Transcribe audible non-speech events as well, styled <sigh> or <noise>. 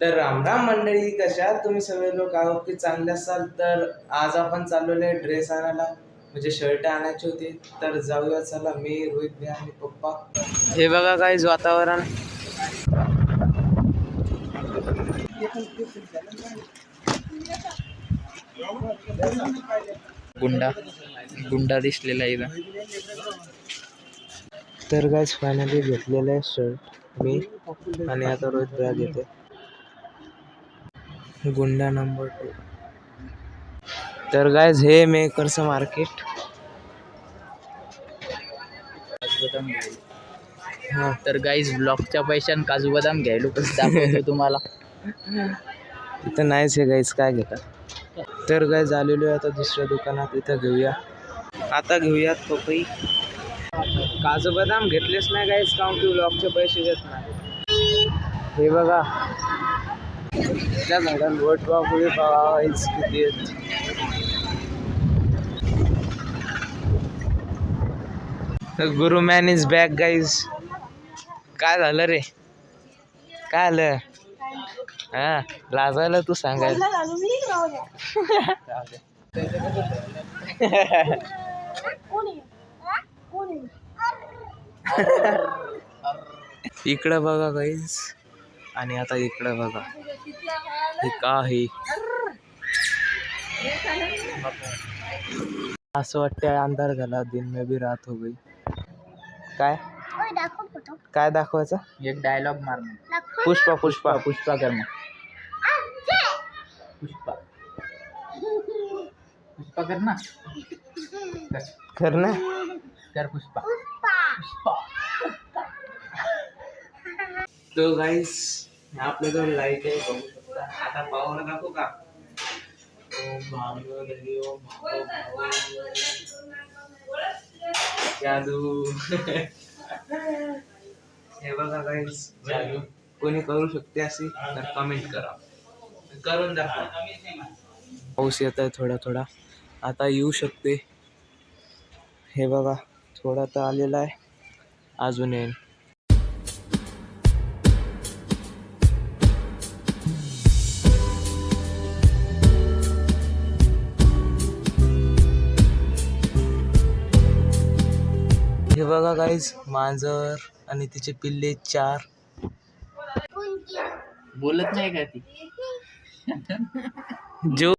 तर रामराम मंडळी कशा तुम्ही सगळे लोक? आहोत की चांगले असाल तर आज आपण चाललेलो आहे ड्रेस आणायला. म्हणजे शर्ट आणायचे होते. तर जाऊया चला. मी रोहित भाई आणि पप्पा. हे बघा काहीच वातावरण. गुंडा. गुंडा दिसलेला आहे इथं. तर गाईज फायनली घेतलेलं आहे शर्ट मी आणि आता रोहित भाई घेते गुंडा नंबर टू तर गाईज हे मेकरचं मार्केट काजू बदाम घ्यायला. हां. तर गाईज ब्लॉकच्या पैशान काजू बदाम घ्यायलो कसं दाखवतो तुम्हाला. इथं नाहीच आहे गाईज काय घेता तर काय झालेलो आहे आता दुसऱ्या दुकानात इथं घेऊया. आता घेऊयात पपई. काजू बदाम घेतलेच नाही गाईज काउन की ब्लॉकचे पैसे देत नाही. हे बघा. त्या झाडाला वट वापरे गाईज किती आहेत. गुरु मॅन इज बॅक गाईज काय झालं रे? काय आलं हा लाजायला तू सांगायला <laughs> इकडं बघा काहीच आणि आता इकडं बघा. हे का आहे? असं वाटतंय अंधार झाला दिन में भी रात हो गई. काय? काय दाखवायचं? एक डायलॉग मार पुष्पा पुष्पा. पुष्पा कर मग. पुष्पा. पुष्पा कर ना. कर. कर ना. कर पुष्पा. पुष्पा. <laughs> तो गाईस आपल्याकडे लाइट आहे बघू शकता. आता पावर दाखवू का. जादू. <laughs> हे बघा जादू. कोणी करू शकते अशी? तर कमेंट करा. करून दाखवा. पाऊस येत आहे थोडा थोडा. आता येऊ शकते. हे बघा थोडा तर आलेला आहे. अजून येईल. हे बघा गाईज मांजर आणि तिचे पिल्ले चार. बोलत नाही का ती? जो